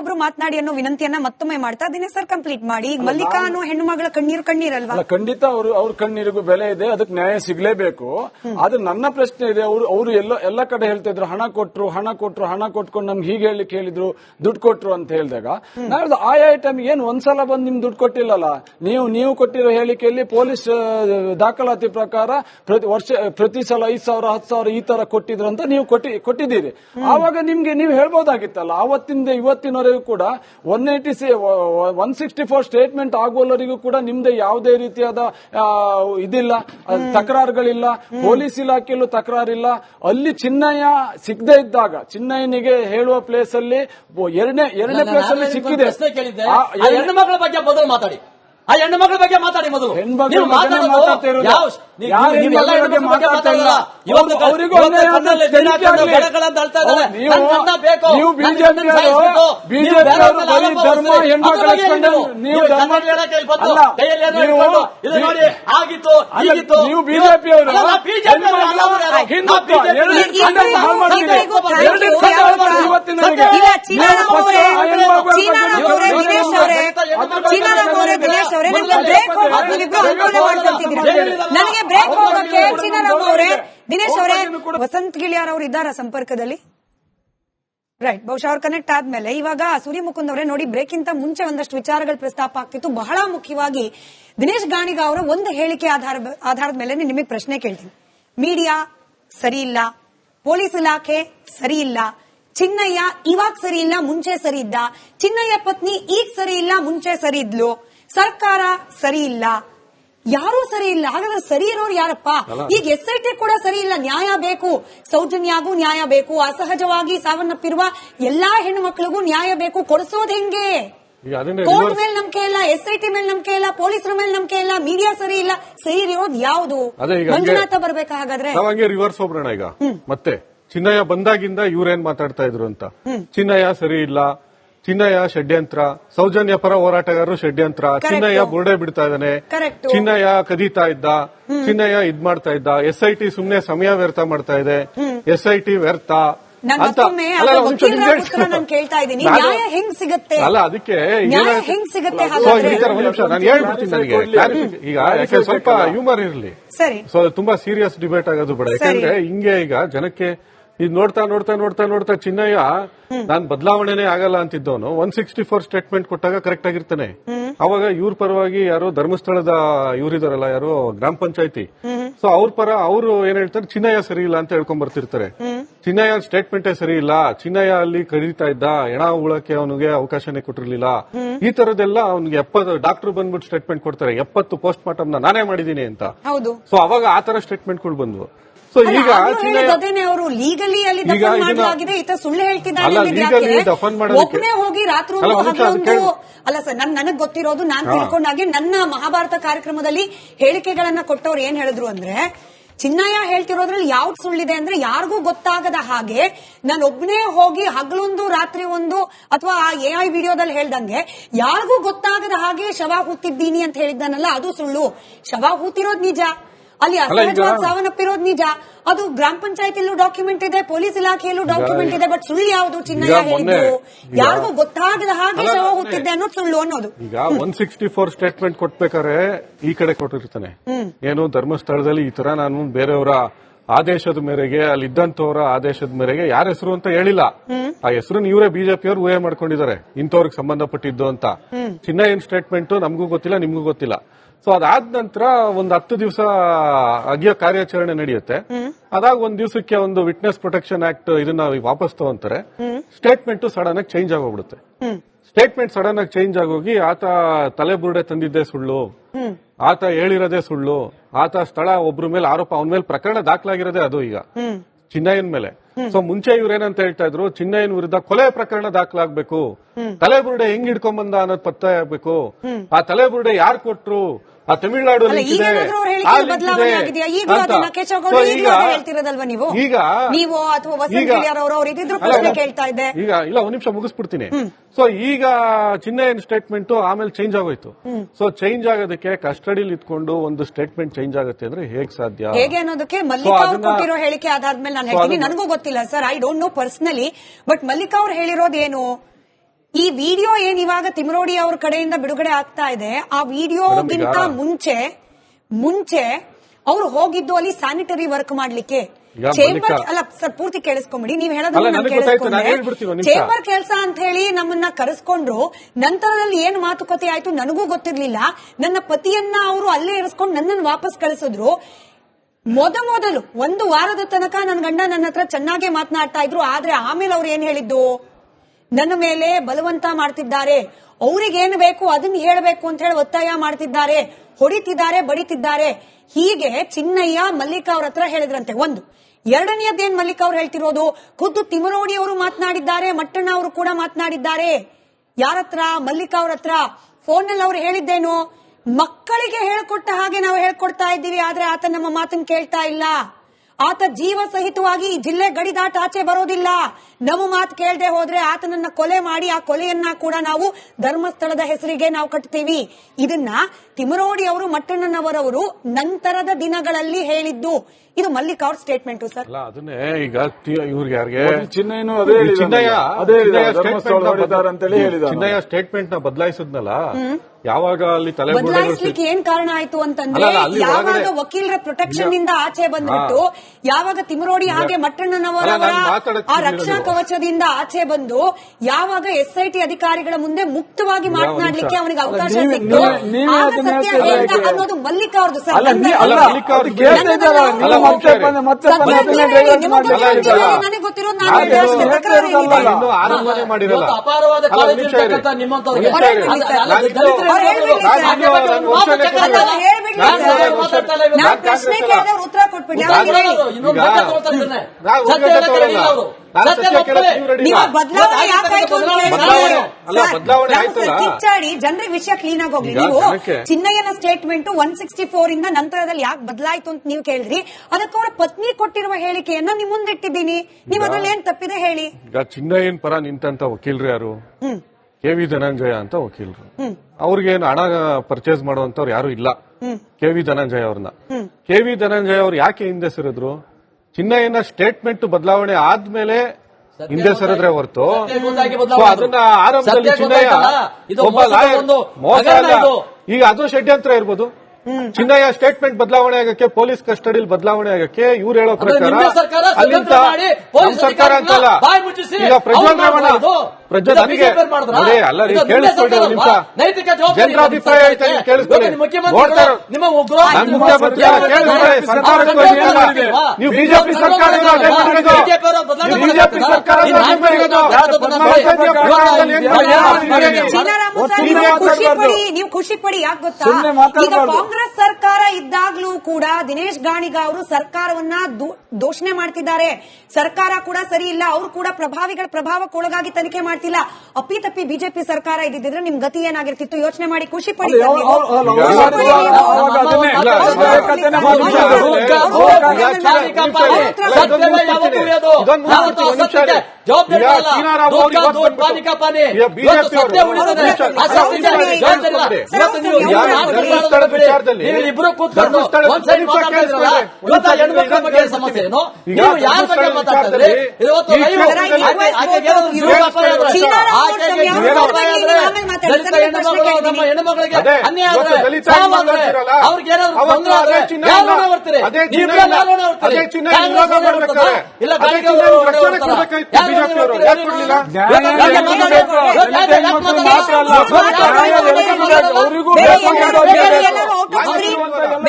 ಒಬ್ರು ಮಾತನಾಡಿ ಅನ್ನೋ ವಿನಂತಿಯನ್ನ ಮತ್ತೊಮ್ಮೆ ಮಾಡ್ತಾ ಇದೀನಿ ಸರ್ ಕಂಪ್ಲೀಟ್ ಮಾಡಿ. ಈಗ ಮಲ್ಲಿಕಾ ಅನ್ನೋ ಹೆಣ್ಣು ಮಗಳ ಕಣ್ಣೀರು ಕಣ್ಣೀರಲ್ವಾ? ಅಲ್ಲ ಖಂಡಿತ ಅವರು ಅವ್ರ ಕಣ್ಣೀರಿಗೂ ಬೆಲೆ ಇದೆ ಅದಕ್ಕೆ ನ್ಯಾಯ ಸಿಗ್ಲೇಬೇಕು. ಆದ್ರೆ ನನ್ನ ಪ್ರಶ್ನೆ ಇದೆ ಅವರು ಅವರು ಎಲ್ಲ ಎಲ್ಲ ಕಡೆ ಹೇಳ್ತಾ ಇದ್ರು ಹಣ ಕೊಟ್ರು ಹಣ ಕೊಟ್ರು ಹಣ ಕೊಟ್ಕೊಂಡು ನಮ್ಗೆ ಹೀಗೆ ಹೇಳಿಕ್ ಹೇಳಿದ್ರು ದುಡ್ಡು ಕೊಟ್ರು ಅಂತ ಹೇಳಿದಾಗ ನಾಳೆ ಆಯಾ ಐಟಮ್ ಏನು ಒಂದ್ಸಲ ಬಂದು ನಿಮ್ ದುಡ್ಡು ಕೊಟ್ಟಿಲ್ಲಲ್ಲ? ನೀವು ನೀವು ಕೊಟ್ಟಿರೋ ಹೇಳಿಕೆಯಲ್ಲಿ ಪೊಲೀಸ್ ದಾಖಲಾತಿ ಪ್ರಕಾರ ಪ್ರತಿ ವರ್ಷ ಪ್ರತಿ ಸಲ ಐದ್ ಸಾವಿರ ಹತ್ತು ಸಾವಿರ ಈ ತರ ಕೊಟ್ಟಿದ್ರು ಅಂತ ನೀವು ಕೊಟ್ಟಿ ಕೊಟ್ಟಿದ್ದೀರಿ. ಆವಾಗ ನಿಮ್ಗೆ ನೀವು ಹೇಳ್ಬೋದಾಗಿತ್ತಲ್ಲ ಅವತ್ತಿಂದ ಇವತ್ತಿನವರೆಗೂ ಕೂಡ one eighty C one sixty four statement ಆಗುವವರೆಗೂ ಕೂಡ ನಿಮ್ದೇ ಯಾವುದೇ ರೀತಿಯಾದ ಇದಿಲ್ಲ ತಕರಾರುಗಳಿಲ್ಲ ಪೊಲೀಸ್ ಇಲಾಖೆಯಲ್ಲೂ ತಕರಾರಿಲ್ಲ. ಅಲ್ಲಿ ಚಿನ್ನಯ್ಯ ಸಿಗದೆ ಇದ್ದಾಗ ಚಿನ್ನಯ್ಯನಿಗೆ ಹೇಳುವ ಪ್ಲೇಸ್ ಅಲ್ಲಿ ಎರಡನೇ ಎರಡನೇ ಪ್ಲೇಸ್ ಅಲ್ಲಿ ಸಿಕ್ಕಿದೆ. ಬಗ್ಗೆ ಮೊದಲು ಮಾತಾಡಿ. ಆ ಹೆಣ್ಣು ಮಕ್ಕಳ ಬಗ್ಗೆ ಮಾತಾಡಿ ಮೊದಲು. ನೀವು ಆಗುತ್ತೆ, ಹೀಗಿತ್ತು. ನೀವು ಬಿಜೆಪಿ ಚೀನಾರಾಮ್ ಅವರೇ, ದಿನೇಶ್ ಅವರೇ, ಚೀನಾರಾಮ್ ಅವರೇ, ದಿನೇಶ್ ಅವರೇ, ನಿಮ್ಗೆ ಬ್ರೇಕ್ ಹೋಗೋಕೆ ನೀವಿಬ್ರು ಅನುಕೂಲ ಮಾಡ್ಕೊತಿದ್ದೀರಾ ನನಗೆ ಬ್ರೇಕ್ ಹೋಗೋಕೆ ಚಿನ್ನರಾಮ ಅವರೇ ದಿನೇಶ್ ಅವರೇ ವಸಂತ್ ಗಿಳಿಯಾರ್ ಅವರು ಇದ್ದಾರಾ ಸಂಪರ್ಕದಲ್ಲಿ? ರೈಟ್ ಬಹುಶಃ ಅವ್ರು ಕನೆಕ್ಟ್ ಆದ್ಮೇಲೆ. ಇವಾಗ ಸೂರ್ಯ ಮುಕುಂದ್ ಅವರೇ ನೋಡಿ ಬ್ರೇಕ್ ಇಂತ ಮುಂಚೆ ಒಂದಷ್ಟು ವಿಚಾರಗಳು ಪ್ರಸ್ತಾಪ ಆಗ್ತಿತ್ತು. ಬಹಳ ಮುಖ್ಯವಾಗಿ ದಿನೇಶ್ ಗಾಣಿಗ ಅವರ ಒಂದು ಹೇಳಿಕೆ ಆಧಾರ ಆಧಾರದ ಮೇಲೆ ನಿಮಗೆ ಪ್ರಶ್ನೆ ಕೇಳ್ತೀನಿ. ಮೀಡಿಯಾ ಸರಿ ಇಲ್ಲ ಪೊಲೀಸ್ ಇಲಾಖೆ ಸರಿ ಇಲ್ಲ ಚಿನ್ನಯ್ಯ ಇವಾಗ ಸರಿ ಇಲ್ಲ ಮುಂಚೆ ಸರಿ ಇದ್ದ ಚಿನ್ನಯ್ಯ ಪತ್ನಿ ಈಗ ಸರಿ ಇಲ್ಲ ಮುಂಚೆ ಸರಿ ಇದ್ಲು ಸರ್ಕಾರ ಸರಿ ಇಲ್ಲ. ಯಾರೂ ಸರಿ ಇಲ್ಲ. ಹಾಗಾದ್ರೆ ಸರಿ ಇರೋರು ಯಾರಪ್ಪ? ಈಗ ಎಸ್ ಐ ಟಿ ಕೂಡ ಸರಿ ಇಲ್ಲ. ನ್ಯಾಯ ಬೇಕು. ಸೌಜನ್ಯಾಗೂ ನ್ಯಾಯ ಬೇಕು. ಅಸಹಜವಾಗಿ ಸಾವನ್ನಪ್ಪಿರುವ ಎಲ್ಲಾ ಹೆಣ್ಣು ಮಕ್ಕಳಿಗೂ ನ್ಯಾಯ ಬೇಕು. ಕೊಡಿಸೋದ್ ಹೆಂಗೆ? ಕೋರ್ಟ್ ಮೇಲೆ ನಂಬಿಕೆ ಇಲ್ಲ ಎಸ್ ಐ ಟಿ ಮೇಲೆ ನಂಬಿಕೆ ಇಲ್ಲ ಪೊಲೀಸರ ಮೇಲೆ ನಂಬಿಕೆ ಇಲ್ಲ ಮೀಡಿಯಾ ಸರಿ ಇಲ್ಲ. ಸರಿ ಇರೋದು ಯಾವುದು? ಮಂಜುನಾಥ ಬರ್ಬೇಕಾ ಹಾಗಾದ್ರೆ ರಿವರ್ಸ್ ಹೋಗ್ರಣ ಈಗ. ಮತ್ತೆ ಚಿನ್ನಯ್ಯ ಬಂದಾಗಿಂದ ಇವ್ರೇನ್ ಮಾತಾಡ್ತಾ ಇದ್ರು ಅಂತ. ಚಿನ್ನಯ್ಯ ಸರಿ ಇಲ್ಲ. ಚಿನ್ನಯ್ಯ ಷಡ್ಯಂತ್ರ ಸೌಜನ್ಯ ಪರ ಹೋರಾಟಗಾರರು ಷಡ್ಯಂತ್ರ ಚಿನ್ನಯ್ಯ ಬುರ್ಡೆ ಬಿಡ್ತಾ ಇದ್ದಾನೆ. ಚಿನ್ನಯ್ಯ ಕದೀತಾ ಇದ್ದ ಚಿನ್ನಯ್ಯ ಇದ್ ಮಾಡ್ತಾ ಇದ್ದ ಎಸ್ ಐ ಟಿ ಸುಮ್ನೆ ಸಮಯ ವ್ಯರ್ಥ ಮಾಡ್ತಾ ಇದೆ. ಎಸ್ ಐ ಟಿ ವ್ಯರ್ಥ ಅಲ್ಲ, ಅದಕ್ಕೆ ನಾನು ಹೇಳ್ಬಿಡ್ತೀನಿ ನನಗೆ. ಈಗ ಯಾಕೆ ಸ್ವಲ್ಪ ಹ್ಯೂಮರ್ ಇರಲಿ. ಸರಿ. ಸೊ ತುಂಬಾ ಸೀರಿಯಸ್ ಡಿಬೇಟ್ ಆಗೋದು ಬೇಡ. ಯಾಕಂದ್ರೆ ಹಿಂಗೆ ಈಗ ಜನಕ್ಕೆ ಇದು ನೋಡ್ತಾ ನೋಡ್ತಾ ನೋಡ್ತಾ ನೋಡ್ತಾ ಚಿನ್ನಯ್ಯ ನಾನ್ ಬದಲಾವಣೆನೇ ಆಗಲ್ಲ ಅಂತಿದ್ದವನು. ಒನ್ ಸಿಕ್ಸ್ಟಿ ಫೋರ್ ಸ್ಟೇಟ್ಮೆಂಟ್ ಕೊಟ್ಟಾಗ ಕರೆಕ್ಟ್ ಆಗಿರ್ತಾನೆ. ಅವಾಗ ಇವ್ರ ಪರವಾಗಿ ಯಾರು ಧರ್ಮಸ್ಥಳದ ಇವ್ರಿದಾರಲ್ಲ ಯಾರು ಗ್ರಾಮ ಪಂಚಾಯತಿ. ಸೊ ಅವ್ರ ಪರ ಅವರು ಏನ್ ಹೇಳ್ತಾರೆ? ಚಿನ್ನಯ್ಯ ಸರಿ ಇಲ್ಲ ಅಂತ ಹೇಳ್ಕೊಂಡ್ ಬರ್ತಿರ್ತಾರೆ. ಚಿನ್ನಯ್ಯ ಸ್ಟೇಟ್ಮೆಂಟೇ ಸರಿ ಇಲ್ಲ. ಚಿನ್ನಯ್ಯ ಅಲ್ಲಿ ಕರೀತಾ ಇದ್ದ ಹೆಣ ಉಳಕ್ಕೆ ಅವನಿಗೆ ಅವಕಾಶನೇ ಕೊಟ್ಟಿರ್ಲಿಲ್ಲ. ಈ ತರದೆಲ್ಲ ಅವ್ನಿಗೆ ಎಪ್ಪತ್ತು ಡಾಕ್ಟರ್ ಬಂದ್ಬಿಟ್ಟು ಸ್ಟೇಟ್ಮೆಂಟ್ ಕೊಡ್ತಾರೆ. ಎಪ್ಪತ್ತು ಪೋಸ್ಟ್ ಮಾರ್ಟಮ್ ನಾನೇ ಮಾಡಿದೀನಿ ಅಂತ. ಸೊ ಅವಾಗ ಆ ತರ ಸ್ಟೇಟ್ಮೆಂಟ್ಗಳು ಬಂದ್ವು. ಸೊ ಈಗ ಅದೇನೆ ಅವರು ಲೀಗಲಿ ಅಲ್ಲಿ ದಫನ್ ಮಾಡಲಾಗಿದೆ ಈತ ಸುಳ್ಳು ಹೇಳ್ತಿದ್ದಾರೆ ಮಾಡೋದಕ್ಕೆ- ಹೋಗಿ ರಾತ್ರಿ ಅಲ್ಲ, ಸರ್ ನನ್ ನನಗ್ ಗೊತ್ತಿರೋದು ನಾನ್. ತಿಳ್ಕೊಂಡಾಗೆ ನನ್ನ ಮಹಾಭಾರತ ಕಾರ್ಯಕ್ರಮದಲ್ಲಿ ಹೇಳಿಕೆಗಳನ್ನ ಕೊಟ್ಟವ್ರು ಏನ್ ಹೇಳಿದ್ರು ಅಂದ್ರೆ ಚಿನ್ನಯ್ಯ ಹೇಳ್ತಿರೋದ್ರಲ್ಲಿ ಯಾವ್ದು ಸುಳ್ಳಿದೆ ಅಂದ್ರೆ ಯಾರಿಗೂ ಗೊತ್ತಾಗದ ಹಾಗೆ ನಾನು ಒಬ್ನೇ ಹೋಗಿ ಹಗಲೊಂದು ರಾತ್ರಿ ಒಂದು ಅಥವಾ ಆ ಎ ಐ ವಿಡಿಯೋದಲ್ಲಿ ಹೇಳ್ದಂಗೆ ಯಾರಿಗೂ ಗೊತ್ತಾಗದ ಹಾಗೆ ಶವ ಹೂತಿದ್ದೀನಿ ಅಂತ ಹೇಳಿದ್ದಾನಲ್ಲ ಅದು ಸುಳ್ಳು. ಶವ ಹೂತಿರೋದ್ ನಿಜ. ಅಲ್ಲಿ ಅಸಹಜವಾದ ಸಾವನ್ನಪ್ಪಿರೋದು ನಿಜ. ಅದು ಗ್ರಾಮ ಪಂಚಾಯತಿಯಲ್ಲೂ ಡಾಕ್ಯುಮೆಂಟ್ ಇದೆ ಪೊಲೀಸ್ ಇಲಾಖೆಯಲ್ಲೂ ಡಾಕ್ಯುಮೆಂಟ್ ಇದೆ ಬಟ್ ಸುಳ್ಳು ಯಾವುದು? ಚಿನ್ನ ಯಾರಿಗೂ ಗೊತ್ತಾಗದ ಹಾಗೆ ಶವ ಅನ್ನೋದು ಸುಳ್ಳು ಅನ್ನೋದು. ಈಗ ಒನ್ ಸಿಕ್ಸ್ಟಿ ಫೋರ್ ಸ್ಟೇಟ್ಮೆಂಟ್ ಕೊಟ್ಬೇಕಾದ್ರೆ ಈ ಕಡೆ ಕೊಟ್ಟಿರ್ತಾನೆ. ಏನು ಧರ್ಮಸ್ಥಳದಲ್ಲಿ ಈ ತರ ನಾನು ಬೇರೆಯವರ ಆದೇಶದ ಮೇರೆಗೆ ಅಲ್ಲಿ ಇದ್ದಂತವರ ಆದೇಶದ ಮೇರೆಗೆ ಯಾರ ಹೆಸರು ಅಂತ ಹೇಳಿಲ್ಲ. ಆ ಹೆಸರು ಇವರೇ ಬಿಜೆಪಿಯವರು ಊಹೆ ಮಾಡ್ಕೊಂಡಿದ್ದಾರೆ. ಇಂಥವ್ರಿಗೆ ಸಂಬಂಧಪಟ್ಟಿದ್ದು ಅಂತ. ಚಿನ್ನ ಏನ್ ಸ್ಟೇಟ್ಮೆಂಟ್ ನಮಗೂ ಗೊತ್ತಿಲ್ಲ ನಿಮ್ಗೂ ಗೊತ್ತಿಲ್ಲ. ಸೊ ಅದಾದ ನಂತರ ಒಂದು ಹತ್ತು ದಿವಸ ಅಗಿಯೋ ಕಾರ್ಯಾಚರಣೆ ನಡೆಯುತ್ತೆ. ಅದಾಗ ಒಂದ್ ದಿವಸಕ್ಕೆ ಒಂದು ವಿಟ್ನೆಸ್ ಪ್ರೊಟೆಕ್ಷನ್ ಆಕ್ಟ್ ಇದನ್ನ ವಾಪಸ್ ತಗೊಂತಾರೆ. ಸ್ಟೇಟ್ಮೆಂಟ್ ಸಡನ್ ಆಗಿ ಚೇಂಜ್ ಆಗೋಗ್ಬಿಡುತ್ತೆ. ಸ್ಟೇಟ್ಮೆಂಟ್ ಸಡನ್ ಆಗಿ ಚೇಂಜ್ ಆಗೋಗಿ ಆತ ತಲೆಬುರುಡೆ ತಂದಿದ್ದೇ ಸುಳ್ಳು. ಆತ ಹೇಳಿರೋದೇ ಸುಳ್ಳು. ಆತ ಸ್ಥಳ ಒಬ್ರ ಮೇಲೆ ಆರೋಪ ಅವನ ಮೇಲೆ ಪ್ರಕರಣ ದಾಖಲಾಗಿರೋದೇ ಅದು ಈಗ. ಚಿನ್ನಯ್ಯನ ಮೇಲೆ. ಸೊ ಮುಂಚೆ ಇವ್ರೇನಂತ ಹೇಳ್ತಾ ಇದ್ರು ಚಿನ್ನಯ್ಯನ ವಿರುದ್ಧ ಕೊಲೆ ಪ್ರಕರಣ ದಾಖಲಾಗಬೇಕು. ತಲೆಬುರುಡೆ ಹೆಂಗ್ ಹಿಡ್ಕೊಂಡ್ ಬಂದ ಅನ್ನೋದು ಪತ್ತೆ ಆಗ್ಬೇಕು. ಆ ತಲೆಬುರುಡೆ ಯಾರು ಕೊಟ್ರು? ತಮಿಳುನಾಡು ಈಗ ಆ ಕೇಶವಗೌಡ ಈಗ- ಹೇಳ್ತಿರೋದಲ್ವಾ ನೀವು? ಅಥವಾ ಕೇಳ್ತಾ ಇದ್ದೆ. ಈಗ ಇಲ್ಲ ಒಂದ್ ನಿಮಿಷ ಮುಗಿಸ್ಬಿಡ್ತೀನಿ. ಸೊ ಈಗ ಚಿನ್ನಯನ್ ಸ್ಟೇಟ್ಮೆಂಟ್ ಆಮೇಲೆ ಚೇಂಜ್ ಆಗೋಯ್ತು. ಸೊ ಚೇಂಜ್ ಆಗೋದಕ್ಕೆ ಕಸ್ಟಡಿಲಿ ಇಟ್ಕೊಂಡು ಒಂದು ಸ್ಟೇಟ್ಮೆಂಟ್ ಚೇಂಜ್ ಆಗುತ್ತೆ ಅಂದ್ರೆ ಹೇಗ್ ಸಾಧ್ಯ? ಹೇಗೆ ಅನ್ನೋದಕ್ಕೆ ಮಲ್ಲಿಕಾ ಅವ್ರು ಕೊಟ್ಟಿರೋ ಹೇಳಿಕೆ ಆಧಾರದ ಮೇಲೆ ನಾನು ಹೇಳ್ತೀನಿ. ನನಗೂ ಗೊತ್ತಿಲ್ಲ sir. I don't know personally but Mallika ಅವ್ರು ಹೇಳಿರೋದೇನು? ಏನು ಈ ವಿಡಿಯೋ ಏನ್ ಇವಾಗ ತಿಮರೋಡಿ ಅವ್ರ ಕಡೆಯಿಂದ ಬಿಡುಗಡೆ ಆಗ್ತಾ ಇದೆ ಆ ವಿಡಿಯೋಗಿಂತ ಮುಂಚೆ ಮುಂಚೆ ಅವ್ರು ಹೋಗಿದ್ದು ಅಲ್ಲಿ ಸ್ಯಾನಿಟರಿ ವರ್ಕ್ ಮಾಡ್ಲಿಕ್ಕೆ. ಚೇಂಬರ್ ಅಲ್ಲ ಸರ್ ಪೂರ್ತಿ ಕೇಳಿಸ್ಕೊಂಬಿಡಿ ನೀವ್ ಹೇಳೋದ್ರೆ ಹೇಳೋದನ್ನ ಚೇಂಬರ್ ಕೆಲಸ ಅಂತ ಹೇಳಿ ನಮ್ಮನ್ನ ಕರೆಸ್ಕೊಂಡ್ರು. ನಂತರದಲ್ಲಿ ಏನ್ ಮಾತುಕತೆ ಆಯ್ತು ನನಗೂ ಗೊತ್ತಿರ್ಲಿಲ್ಲ. ನನ್ನ ಪತಿಯನ್ನ ಅವರು ಅಲ್ಲೇ ಇರಿಸ್ಕೊಂಡು ನನ್ನನ್ನು ವಾಪಸ್ ಕಳಿಸಿದ್ರು. ಮೊದ ಮೊದಲು ಒಂದು ವಾರದ ತನಕ ನನ್ನ ಗಂಡ ನನ್ನ ಹತ್ರ ಚೆನ್ನಾಗೆ ಮಾತನಾಡ್ತಾ ಇದ್ರು ಆದ್ರೆ ಆಮೇಲೆ ಅವ್ರು ಏನ್ ಹೇಳಿದ್ದು? ನನ್ನ ಮೇಲೆ ಬಲವಂತ ಮಾಡ್ತಿದ್ದಾರೆ. ಅವ್ರಿಗೇನು ಬೇಕು ಅದನ್ನ ಹೇಳಬೇಕು ಅಂತ ಹೇಳಿ ಒತ್ತಾಯ ಮಾಡ್ತಿದ್ದಾರೆ. ಹೊಡಿತಿದ್ದಾರೆ, ಬಡಿತಿದ್ದಾರೆ. ಹೀಗೆ ಚಿನ್ನಯ್ಯ ಮಲ್ಲಿಕ ಅವ್ರ ಹತ್ರ ಹೇಳಿದ್ರಂತೆ. ಒಂದು. ಎರಡನೆಯದ್ದೇನ್ ಮಲ್ಲಿಕ ಅವ್ರು ಹೇಳ್ತಿರೋದು? ಖುದ್ದು ತಿಮರೋಡಿ ಅವರು ಮಾತನಾಡಿದ್ದಾರೆ, ಮಟ್ಟಣ್ಣ ಅವರು ಕೂಡ ಮಾತನಾಡಿದ್ದಾರೆ. ಯಾರತ್ರ? ಮಲ್ಲಿಕ ಅವ್ರ ಹತ್ರ. ಫೋನ್ನಲ್ಲಿ ಅವ್ರು ಹೇಳಿದ್ದೇನು? ಮಕ್ಕಳಿಗೆ ಹೇಳ್ಕೊಟ್ಟ ಹಾಗೆ ನಾವು ಹೇಳ್ಕೊಡ್ತಾ ಇದ್ದೀವಿ, ಆದ್ರೆ ಆತ ನಮ್ಮ ಮಾತನ್ನ ಕೇಳ್ತಾ ಇಲ್ಲ. ಆತ ಜೀವ ಸಹಿತವಾಗಿ ಈ ಜಿಲ್ಲೆ ಗಡಿ ದಾಟ ಆಚೆ ಬರೋದಿಲ್ಲ. ನಮ್ಮ ಮಾತು ಕೇಳದೆ ಹೋದ್ರೆ ಆತನನ್ನ ಕೊಲೆ ಮಾಡಿ ಆ ಕೊಲೆಯನ್ನ ಕೂಡ ನಾವು ಧರ್ಮಸ್ಥಳದ ಹೆಸರಿಗೆ ನಾವು ಕಟ್ತೀವಿ. ಇದನ್ನ ತಿಮರೋಡಿ ಅವರು, ಮಟ್ಟಣ್ಣನವರವರು ನಂತರದ ದಿನಗಳಲ್ಲಿ ಹೇಳಿದ್ದು. ಇದು ಮಲ್ಲಿಕ್ ಅವ್ರ ಸ್ಟೇಟ್ಮೆಂಟ್ ಸರ್. ಅಲ್ಲ ಅದನ್ನೇ ಈಗ ಇವ್ರಿಗೆ ಯಾರಿಗೆ ಚಿನ್ನಯ್ಯನು ಅದೇ. ಚಿನ್ನಯ್ಯ ಅದೇ ಚಿನ್ನಯ್ಯ ಅಂತೇಳಿ ಸ್ಟೇಟ್ಮೆಂಟ್ನ ಬದಲಾಯಿಸಿದ್ನಲ್ಲ? ಯಾವಾಗ ಅಲ್ಲಿ ತಲೆ ಬದಲಾಯಿಸ್ಲಿಕ್ಕೆ ಏನ್ ಕಾರಣ ಆಯ್ತು ಅಂತಂದ್ರೆ ಯಾವಾಗ ವಕೀಲರ ಪ್ರೊಟೆಕ್ಷನ್ ಇಂದ ಆಚೆ ಬಂದ್ಬಿಟ್ಟು ಯಾವಾಗ ತಿಮರೋಡಿ ಹಾಗೆ ಮಾತಾಡಕ್ ಆ. ರಕ್ಷಣಾ ಕವಚದಿಂದ ಆಚೆ ಬಂದು ಯಾವಾಗ ಎಸ್ ಐ ಟಿ ಅಧಿಕಾರಿಗಳ ಮುಂದೆ ಮುಕ್ತವಾಗಿ ಮಾತನಾಡಲಿಕ್ಕೆ ಅವನಿಗೆ ಅವಕಾಶ ಸಿಕ್ತು. ಅನ್ನೋದು ಮಲ್ಲಿಕ್ ಅವ್ರದ್ದು ಸರ್. ಮತ್ತೆ ನನಗೆ ಗೊತ್ತಿರೋದು ನಾನು ಆರಂಭನೆ ಮಾಡಿರಲ್ಲ ಅಪಾರವಾದ ಪ್ರಶ್ನೆ ಕೇಳಿದ್ರೆ ಉತ್ತರ ಕೊಟ್ಬಿಡಿ ಕಿಚ್ಚಾಡಿ ಜನರಿಗೆ ವಿಷಯ ಕ್ಲೀನ್ ಆಗಿ ಹೋಗ್ಲಿ ನೀವು ಚಿನ್ನಯ್ಯನ ಸ್ಟೇಟ್ಮೆಂಟ್ ಒನ್ ಸಿಕ್ಸ್ಟಿ ಫೋರ್ ಇಂದ ನಂತರದಲ್ಲಿ ಯಾಕೆ ಬದಲಾಯ್ತು ಅಂತ ನೀವು ಕೇಳಿದ್ರಿ? ಅದಕ್ಕೆ ಅವರ ಪತ್ನಿ ಕೊಟ್ಟಿರುವ ಹೇಳಿಕೆಯನ್ನ ನಿಮ್ ಮುಂದಿಟ್ಟಿದ್ದೀನಿ ನೀವು ಅದ್ರಲ್ಲಿ ಏನ್ ತಪ್ಪಿದೆ ಹೇಳಿ? ಈಗ ಚಿನ್ನಯ್ಯನ್ ಪರ ನಿಂತಂತ ವಕೀಲರು ಯಾರು? ಕೆ ವಿ ಧನಂಜಯ ಅಂತ ವಕೀಲರು. ಅವ್ರಿಗೇನು ಹಣ ಪರ್ಚೇಸ್ ಮಾಡುವಂತವ್ರು ಯಾರು ಇಲ್ಲ? ಕೆ ವಿ ಧನಂಜಯ ಅವ್ರನ್ನ. ಕೆ ವಿ ಧನಂಜಯ ಅವ್ರು ಯಾಕೆ ಹಿಂದೆ ಸರಿದ್ರು? ಚಿನ್ನಯ್ಯನ ಸ್ಟೇಟ್ಮೆಂಟ್ ಬದಲಾವಣೆ ಆದ್ಮೇಲೆ ಹಿಂದೆ ಸರಿದ್ರೆ ಹೊರತು. ಅದನ್ನ ಆರಂಭದಲ್ಲಿ ಚಿನ್ನಯ್ಯ ಒಬ್ಬ ಲಾಯರ್ ಮೋಸ. ಈಗ ಅದು ಷಡ್ಯಂತ್ರ ಇರ್ಬೋದು. ಚಿನ್ನಯ್ಯ ಸ್ಟೇಟ್ಮೆಂಟ್ ಬದಲಾವಣೆ ಆಗಕ್ಕೆ ಪೊಲೀಸ್ ಕಸ್ಟಡಿಲ್ ಬದಲಾವಣೆ ಆಗಕ್ಕೆ ಇವ್ರು ಹೇಳೋ ಪ್ರಕಾರ ಸರ್ಕಾರ ಅಲ್ಲಿಂದ ಅಂತಲ್ಲ. ಈಗ ಪ್ರಜ್ವಲ್ ರೇವಣ್ಣ ಅಲ್ಲ ನೀವು ಬಿಜೆಪಿ ಸರ್ಕಾರ ಬಿಜೆಪಿ. ಸರ್ಕಾರ ಖುಷಿ. ಪಡಿ ನೀವು ಖುಷಿ ಪಡಿ ಯಾಕೆ ಗೊತ್ತಾ? ಈಗ ಕಾಂಗ್ರೆಸ್ ಸರ್ಕಾರ ಇದ್ದಾಗ್ಲೂ ಕೂಡ ದಿನೇಶ್ ಗಾಣಿಗ ಅವರು ಸರ್ಕಾರವನ್ನ ದೋಷಣೆ ಮಾಡ್ತಿದ್ದಾರೆ. ಸರ್ಕಾರ ಕೂಡ ಸರಿ ಇಲ್ಲ ಅವರು ಕೂಡ ಪ್ರಭಾವಿಗಳ ಪ್ರಭಾವಕ್ಕೊಳಗಾಗಿ ತನಿಖೆ ಮಾಡ್ತಿಲ್ಲ. ಅಪ್ಪಿತಪ್ಪಿ ಬಿಜೆಪಿ ಸರ್ಕಾರ ಇದ್ದಿದ್ರೆ ನಿಮ್ ಗತಿ ಏನಾಗಿರ್ತಿತ್ತು? ಯೋಚನೆ ಮಾಡಿ ಖುಷಿ ಪಡಿ. ಜವಾಬ್ದಾರಿ ಇಬ್ರು ಕೂತ್ಕೊಂಡು ಹೆಣ್ಮಕ್ಳ ಬಗ್ಗೆ ಸಮಸ್ಯೆ ಏನು? ನೀವು ಯಾರ ಬಗ್ಗೆ ನಮ್ಮ ಹೆಣ್ಣುಮಗಳಿಗೆ ಅದೇ, ಅನ್ಯಾಯ ಅವ್ರಿಗೆ ಏನಾದ್ರು ತೊಂದ್ರೆ ಆದ್ರೆ, ಇಲ್ಲ. ಹೊರ್ತೀರಿ? ಅದೇ ನೀವು ಚಿನ್ನ ಯಾರು ಇಲ್ಲ. ಹೊಣೆ ಹೊರ್ತೀರಿ? ಅದೇ ಚಿನ್ನ ಕಾಂಗ್ರೆಸ್ ವಿರೋಧ ಹೊಣೆ ಮಾಡ್ಬೇಕಾದ್ರೆ. ಹೊರ್ತಾರಾ? ಇಲ್ಲ ಅದೇ ಕಾಂಗ್ರೆಸ್ ಚಿನ್ನ ಹೊಣೆ ರಕ್ಷಣೆ ಹೊರ್ತಾರಾ? ಕೊಡ್ಬೇಕಾಗಿತ್ತು ಯಾರು ಬಿಜೆಪಿ ಅವರು. ಹೊಣೆ ಯಾಕೆ ಕೊಡ್ಲಿಲ್ಲ? ನ್ಯಾಯ ಯಾಕೆ ಎಲ್ರಿಗೂ ಮಾತಾಡೋದು? ಬೇಕು. ಯಾಕೆ ದಲಿತ ಹೆಣ್ಮಕ್ಳು ಮಾತಾಡೋದು? ಮಾತ್ರ ಅಲ್ಲ, ಯಾಕೆ ನ್ಯಾಯ ಮಾತಾಡೋದು? ಎಲ್ರಿಗೂ ಬೇಕು. ಅವ್ರಿಗೂ